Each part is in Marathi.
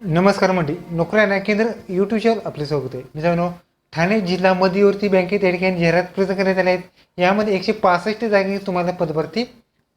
नमस्कार मंडळी. नोकऱ्या ना केंद्र यूट्यूबवर आपले स्वागत आहे. मित्रांनो ठाणे जिल्हा मध्यवर्ती बँकेत या ठिकाणी जाहिरात प्रसिद्ध करण्यात आल्या आहेत. यामध्ये एकशे पासष्ट जागी तुम्हाला पदभरती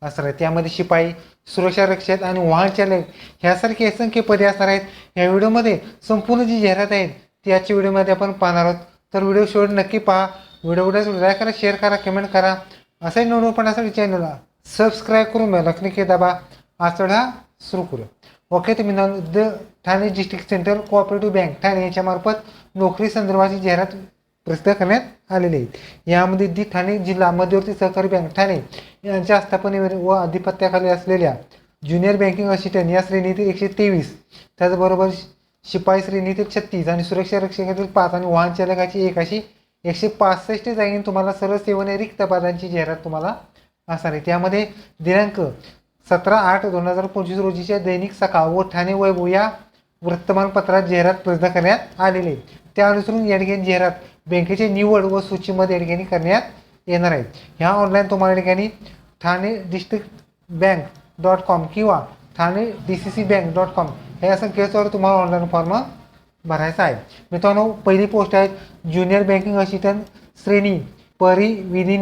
असणार आहे त्यामध्ये शिपाई सुरक्षा रक्षक आणि वाहन चालक ह्यासारखी असंख्य पदे असणार आहेत. या व्हिडिओमध्ये संपूर्ण जी जाहिरात आहेत ती आजच्या व्हिडिओमध्ये आपण पाहणार आहोत. तर व्हिडिओ शेवट नक्की पहा. व्हिडिओ लाईक करा शेअर करा कमेंट करा. असे नोंदवून चॅनलला सबस्क्राईब करून बेल नक्की दाबा. आचडा सुरू करू ओके तुम्ही the Thane district central cooperative bank Thane याच्यामार्फत नोकरी संदर्भाची जाहिरात प्रसिद्ध करण्यात आलेली आहे. यामध्ये दी ठाणे जिल्हा मध्यवर्ती सहकारी बँक ठाणे यांच्या आस्थापनेवर व अधिपत्याखाली असलेल्या ज्युनियर बँकिंग असिस्टंट या श्रेणीतील एकशे तेवीस त्याचबरोबर शिपाई श्रेणीतील छत्तीस आणि सुरक्षा रक्षकातील पाच आणि वाहन चालकाची एक अशी एकशे पासष्ट जागी तुम्हाला सर्व सेवने रिक्त पदांची जाहिरात तुम्हाला असणार आहे. त्यामध्ये दिनांक सतरा आठ दोन हजार पंचवीस रोजीच्या दैनिक सकाळ व ठाणे वैभव या वृत्तमानपत्रात जाहिरात प्रसिद्ध करण्यात आलेली आहे. त्या अनुसरून या ठिकाणी जाहिरात बँकेची निवड व सूचीमध्ये या ठिकाणी करण्यात येणार आहे. ह्या ऑनलाईन तुम्हाला या ठिकाणी Thane district bank dot com किंवा Thane D C C bank dot com ह्या संकेतस्थळावर तुम्हाला ऑनलाईन फॉर्म भरायचा आहे. मित्रांनो पहिली पोस्ट आहे ज्युनियर बँकिंग असिस्टंट श्रेणी परिविधी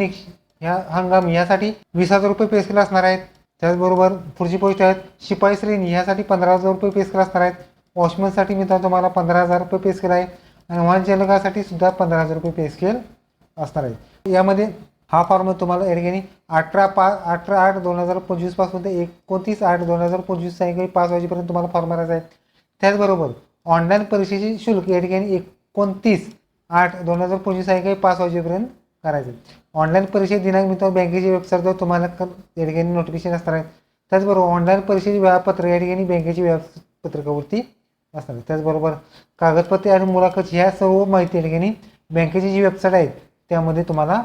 ह्या हंगाम यासाठी वीस हजार रुपये पे असणार आहेत. त्याचबरोबर पुढची पोस्ट आहेत शिपाई श्रेणी ह्यासाठी पंधरा हजार रुपये पेस केला असणार आहेत. वॉचमनसाठी मित्रांनो तुम्हाला पंधरा हजार रुपये पेस केला आहे. आणि वाहन चालकासाठी सुद्धा पंधरा हजार रुपये पेस केल असणार आहे. यामध्ये हा फॉर्म तुम्हाला या ठिकाणी अठरा पाच अठरा आठ दोन हजार पंचवीसपासून ते एकोणतीस आठ दोन हजार पंचवीस सायंकाळी पाच वाजेपर्यंत तुम्हाला फॉर्म भरायचा आहे. त्याचबरोबर ऑनलाईन परीक्षेचे शुल्क या ठिकाणी एकोणतीस आठ दोन हजार पंचवीस सायंकाळी पाच वाजेपर्यंत करायचं ऑनलाईन परीक्षे दिनांक मित्रांनो बँकेची वेबसाईटवर तुम्हाला या ठिकाणी नोटिफिकेशन असणार आहे त्याचबरोबर ऑनलाईन परीक्षेचे वेळापत्र या ठिकाणी बँकेची वेळापत्रकावरती असणार आहे त्याचबरोबर कागदपत्रे आणि मुलाखत ह्या सर्व माहिती या ठिकाणी बँकेची जी वेबसाईट आहे त्यामध्ये तुम्हाला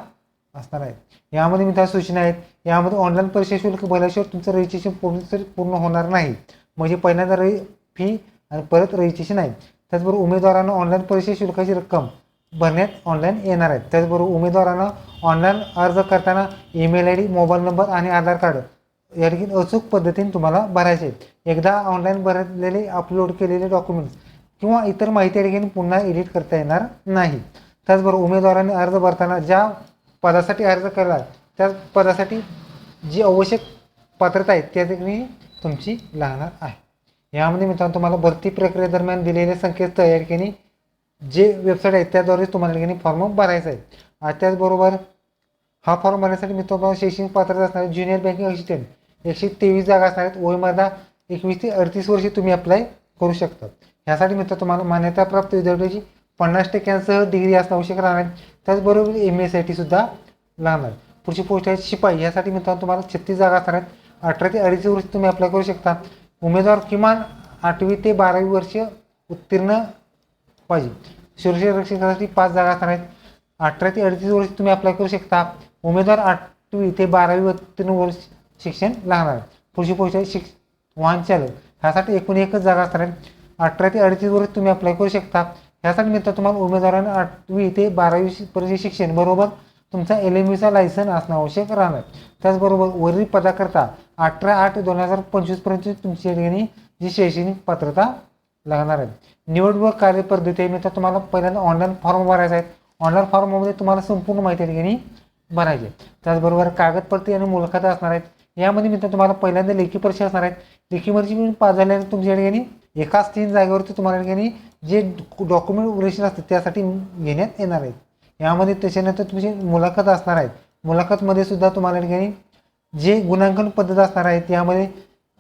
असणार आहे यामध्ये मित्र सूचना आहेत. यामध्ये ऑनलाईन परीक्षा शुल्क भरल्याशिवाय तुमचं रजिस्ट्रेशन पूर्ण पूर्ण होणार नाही. म्हणजे पहिल्यांदा रही फी आणि परत रजिस्ट्रेशन आहे. त्याचबरोबर उमेदवारांना ऑनलाईन परीक्षा शुल्काची रक्कम भरण्यात ऑनलाईन येणार आहेत. त्याचबरोबर उमेदवारांना ऑनलाईन अर्ज करताना email I D mobile number आणि आधार कार्ड या देखील अचूक पद्धतीने तुम्हाला भरायचे एकदा ऑनलाईन भरलेले अपलोड केलेले डॉक्युमेंट्स किंवा इतर माहिती या ठिकाणी पुन्हा एडिट करता येणार नाही. त्याचबरोबर उमेदवारांनी अर्ज भरताना ज्या पदासाठी अर्ज केला त्या पदासाठी जी आवश्यक पात्रता आहे त्या ठिकाणी तुमची लागणार आहे. यामध्ये मित्रांनो तुम्हाला भरती प्रक्रियेदरम्यान दिलेले संकेतस्थळ या ठिकाणी जे वेबसाईट आहेत त्याद्वारे तुम्हाला की फॉर्म भरायचा आहे त्याचबरोबर हा फॉर्म भरण्यासाठी मित्रांनो शैक्षणिक पात्रता असणार ज्युनियर बँकिंग असिस्टंट एकशे तेवीस जागा असणार आहेत. वयमर्यादा एकवीस ते अडतीस वर्षे तुम्ही अप्लाय करू शकता. ह्यासाठी मित्र तुम्हाला मान्यताप्राप्त विद्यार्थ्याची पन्नास टक्क्यांसह डिग्री असणं आवश्यक राहणार. आहे त्याचबरोबर एम एस टी सुद्धा लागणार. पुढची पोस्ट आहे शिपाई. यासाठी मित्रांनो तुम्हाला छत्तीस जागा असणार आहेत. अठरा ते अडीच वर्ष तुम्ही अप्लाय करू शकता. उमेदवार किमान आठवी ते बारावी वर्ष उत्तीर्ण पाहिजे. सुरक्षित रक्षकासाठी पाच जागा असणार आहेत. अठरा ते अडतीस वर्ष तुम्ही अप्लाय करू शकता. उमेदवार आठवी ते बारावी उत्तीर्ण वर्ष शिक्षण लागणार आहे. पुढची पोस्ट आहे शिक्ष वाहन चालक. ह्यासाठी एकूण एकच जागा असणार आहे अठरा ते अडतीस वर्ष तुम्ही अप्लाय करू शकता. ह्यासाठी मित्र तुम्हाला उमेदवारांना आठवी ते बारावी पर्यंत शिक्षण. बरोबर तुमचा एल एम चा लायसन असणं आवश्यक राहणार त्याचबरोबर वरील पदाकरता अठरा आठ दोन हजार पंचवीसपर्यंत तुमची ठिकाणी जी शैक्षणिक पात्रता लागणार आहेत. निवड व कार्यपद्धती मी मित्र तुम्हाला पहिल्यांदा ऑनलाईन फॉर्म भरायचा आहे. ऑनलाईन फॉर्ममध्ये तुम्हाला संपूर्ण माहिती ठिकाणी भरायची त्याचबरोबर कागदपत्रे आणि मुलाखत असणार आहेत. यामध्ये मित्र तुम्हाला पहिल्यांदा लेखी परीक्षा असणार आहेत. लेखी परीक्षा पास झाल्यानंतर तुमच्या ठिकाणी एकाच तीन जागेवरती तुम्हाला ठिकाणी जे डॉक्युमेंट उरेशन असते त्यासाठी घेण्यात येणार आहेत. यामध्ये त्याच्यानंतर तुमची मुलाखत असणार आहेत. मुलाखतमध्ये सुद्धा तुम्हाला ठिकाणी जे गुणांकन पद्धत असणार आहेत यामध्ये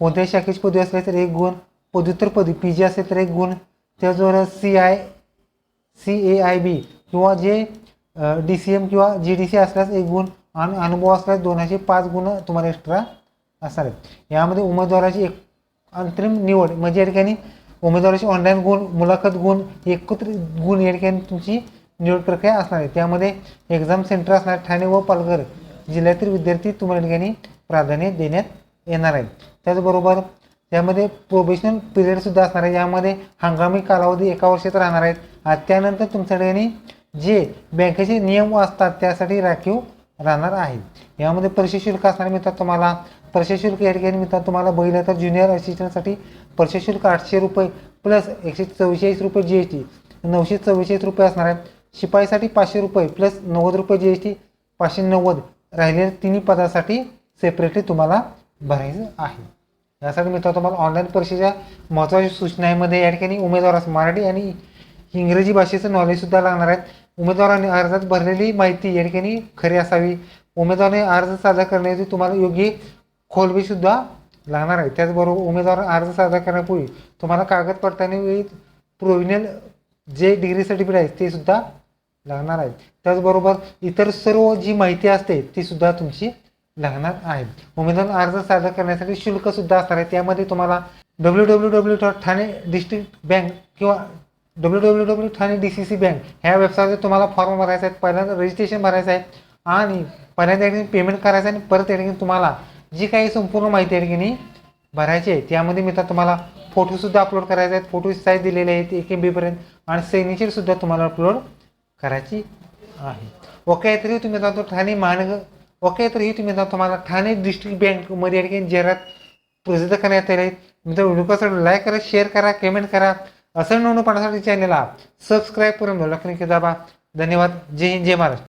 कोणत्याही शाखेची पदवी असली तर एक गुण पदव्युत्तर पदवी पी जी असेल तर एक गुण. त्याचबरोबर C I C A I B किंवा जे डी सी एम किंवा जी डी सी असल्यास एक गुण आणि अनुभव असल्यास दोनशे पाच गुण तुम्हाला एक्स्ट्रा असणार आहेत. यामध्ये उमेदवाराची एक अंतरिम निवड म्हणजे या ठिकाणी उमेदवाराची ऑनलाईन गुण मुलाखत गुण एकत्रित गुण या ठिकाणी तुमची निवड प्रक्रिया असणार आहे. त्यामध्ये एक्झाम सेंटर असणार ठाणे व पालघर जिल्ह्यातील विद्यार्थी तुम्हाला या ठिकाणी प्राधान्य देण्यात येणार आहे त्याचबरोबर त्यामध्ये प्रोबेशनल पिरियडसुद्धा असणार आहे. यामध्ये हंगामी कालावधी एका वर्षात राहणार आहेत आणि त्यानंतर तुमच्याकडे जे बँकेचे नियम असतात त्यासाठी राखीव राहणार आहे. यामध्ये परीक्षा शुल्क असणार मित्रांनो तुम्हाला. परीक्षा शुल्क या ठिकाणी मित्रांनो तुम्हाला बघितलं तर ज्युनियर असिस्टंटसाठी परीक्षा शुल्क आठशे रुपये प्लस एकशे चव्वेचाळीस रुपये जी एस टी नऊशे चव्वेचाळीस रुपये असणार आहेत. शिपाईसाठी पाचशे रुपये प्लस नव्वद रुपये जी एस टी पाचशे नव्वद राहिलेल्या तिन्ही पदासाठी सेपरेटली तुम्हाला भरायचं आहे. यासाठी मित्रांनो तुम्हाला ऑनलाईन परीक्षेच्या महत्त्वाच्या सूचनांमध्ये या ठिकाणी उमेदवारास मराठी आणि इंग्रजी भाषेचं नॉलेजसुद्धा लागणार आहेत उमेदवाराने अर्जात भरलेली माहिती या ठिकाणी खरी असावी. उमेदवाराने अर्ज सादर करण्याची तुम्हाला योग्य खोलबीसुद्धा लागणार आहे. त्याचबरोबर उमेदवार अर्ज सादर करण्यापूर्वी तुम्हाला कागदपत्राने विविध प्रोव्हिनल जे डिग्री सर्टिफिकेट आहे ते सुद्धा लागणार आहेत. त्याचबरोबर इतर सर्व जी माहिती असते ती सुद्धा तुमची लागणार आहे उमेदवार अर्ज सादर करण्यासाठी शुल्क सुद्धा असणार आहे. त्यामध्ये तुम्हाला W W W dot Thane district bank किंवा W W W Thane D C C bank ह्या वेबसाईटवर तुम्हाला फॉर्म भरायचा आहे. पहिल्यांदा रजिस्ट्रेशन भरायचं आहे. आणि पहिल्यांदा या ठिकाणी पेमेंट करायचं आहे आणि परत या ठिकाणी तुम्हाला जी काही संपूर्ण माहिती या ठिकाणी भरायची आहे त्यामध्ये मित्र तुम्हाला फोटोसुद्धा अपलोड करायचे आहेत. फोटो साईज दिलेले आहेत एक एम बीपर्यंत आणि सिग्नेचरसुद्धा तुम्हाला अपलोड करायची आहे. ओके तरी तुम्ही जातो ठाणे महानगर ओके तर हे तुम्ही तुम्हाला ठाणे डिस्ट्रिक्ट बँकमध्ये या जाहिरात प्रसिद्ध करण्यात आले आहेत मित्र व्हिडिओ कसं लाईक करा शेअर करा कमेंट करा. असं नवं पाहण्यासाठी चॅनलला सबस्क्राईब करून लक्ष्मी दाबा धन्यवाद. जय हिंद जय महाराष्ट्र.